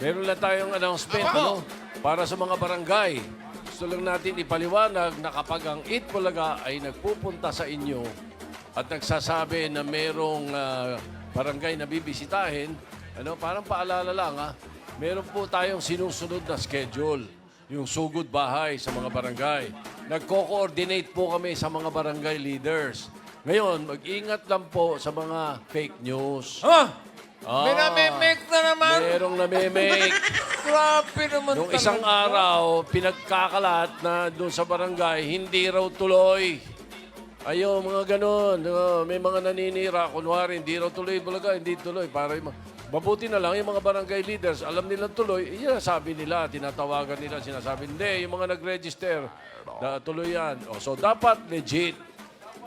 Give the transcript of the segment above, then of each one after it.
Meron lang tayong announcement ano, para sa mga barangay. Gusto lang natin ipaliwanag na kapag ang Eat Bulaga ay nagpupunta sa inyo at nagsasabi na merong ah, barangay na bibisitahin, ano, parang paalala lang ha, meron po tayong sinusunod na schedule, yung sugod bahay sa mga barangay. Nagko-coordinate po kami sa mga barangay leaders. Ngayon, mag-ingat lang po sa mga fake news. Ha? Ah. May nami-make na naman. Merong namimake. Grabe naman Nung isang araw, pinagkakalat na doon sa barangay, hindi raw tuloy. Ayo, mga ganun. Oh, may mga naninira. Kunwari, hindi raw tuloy. Bulaga, hindi tuloy. Para yung, mabuti na lang yung mga barangay leaders, alam nilang tuloy, iya, sabi nila, tinatawagan nila, sinasabi, hindi, yung mga nag-register, na, tuloy yan. Oh, so, dapat legit.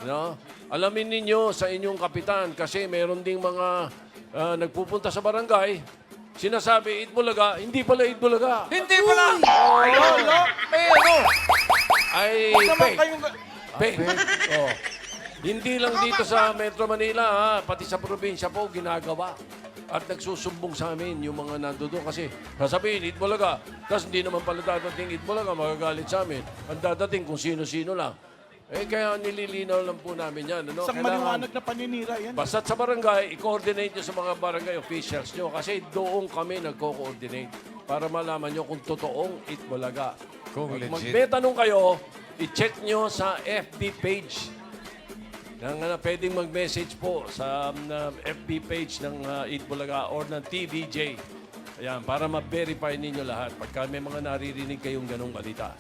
No? Alamin ninyo sa inyong kapitan kasi meron ding mga ah, nagpupunta sa barangay, sinasabi, Eat Bulaga, hindi pala Eat Bulaga. Hindi pala. Lolo, may ano. Ay, naman kayong... Fake. Oh. Hindi lang dito sa Metro Manila, ha? pati sa probinsya po, ginagawa. At nagsusumbong sa amin yung mga nandoon kasi sasabihin, Eat Bulaga. Tapos hindi naman pala dadating Eat Bulaga, magagalit sa amin. Ang dadating kung sino-sino lang. Eh, kaya nililinaw lang po namin yan. Ano? Isang maliwanag na paninira yan. Basta't sa barangay, i-coordinate nyo sa mga barangay officials nyo kasi doon kami nagko-coordinate para malaman nyo kung totoong Itbulaga. Kung Pag legit. mag- may tanong kayo, i-check nyo sa FB page. Nang uh, pwedeng mag-message po sa um, uh, FB page ng uh, Itbulaga or ng TVJ. Ayan, para ma-verify ninyo lahat pagka may mga naririnig kayong ganong balita.